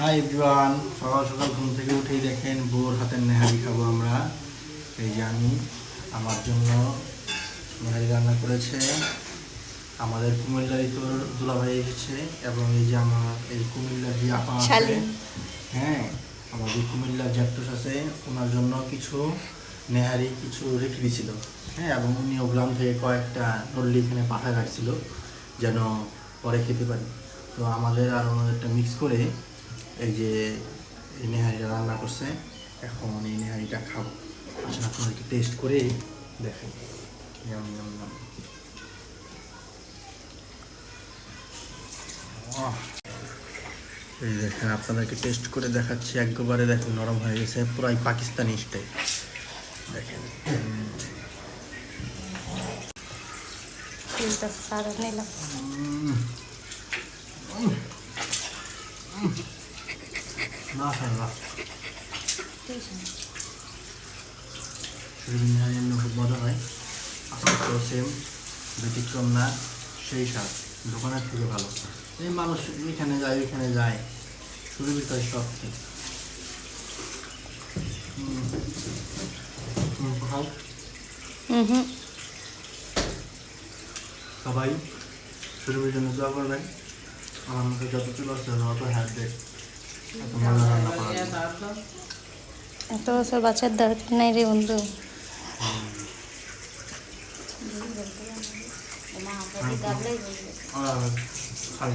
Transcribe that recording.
Hi everyone সকাল সকাল ঘুম থেকে উঠেই দেখেন বোর হাতের নেহারি খাব আমরা। এই যে আমি আমার জন্য নেহারি রান্না করেছে। আমাদের কুমিল্লারই তো দুলাভাই এসেছে এবং এই যে আমার এই কুমিল্লার যে আপা আছে হ্যাঁ আমাদের কুমিল্লার জ্যাকটুস আছে ওনার জন্য কিছু নেহারি কিছু রেখে দিয়েছিল হ্যাঁ এবং উনিও গ্রাম থেকে কয়েকটা নল্লি এখানে পাঠায় রাখছিল যেন পরে খেতে পারি। তো আমাদের আর ওনাদেরটা মিক্স করে এই যে এই নেহারিটা রান্না করছে এখন এই নেহারিটা খাব। আসলে আপনাদেরকে টেস্ট করে দেখেন। এই দেখেন আপনাদেরকে টেস্ট করে দেখাচ্ছি। একবারে দেখেন নরম হয়ে গেছে পুরাই পাকিস্তানি স্টাইল দেখেন। তিনটা সারা নিলাম। মাশাআল্লাহ শরীর নিহারি এমনি খুব মজা হয় আজকে তো সেম ব্যতিক্রম না সেই স্বাদ দোকানের থেকে ভালো এই মানুষ এখানে যায় ওইখানে যায় শরীর ভিতরে সব ঠিক হুম। হুম, খাও হুম হুম সবাই শরীরের জন্য দোয়া করবেন আমার মুখে যতটুকু আছে অত হ্যান্ড দেখ এত মজা রান্না করা। এত বছর বাচ্চার দরকার নাই রে বন্ধু খাই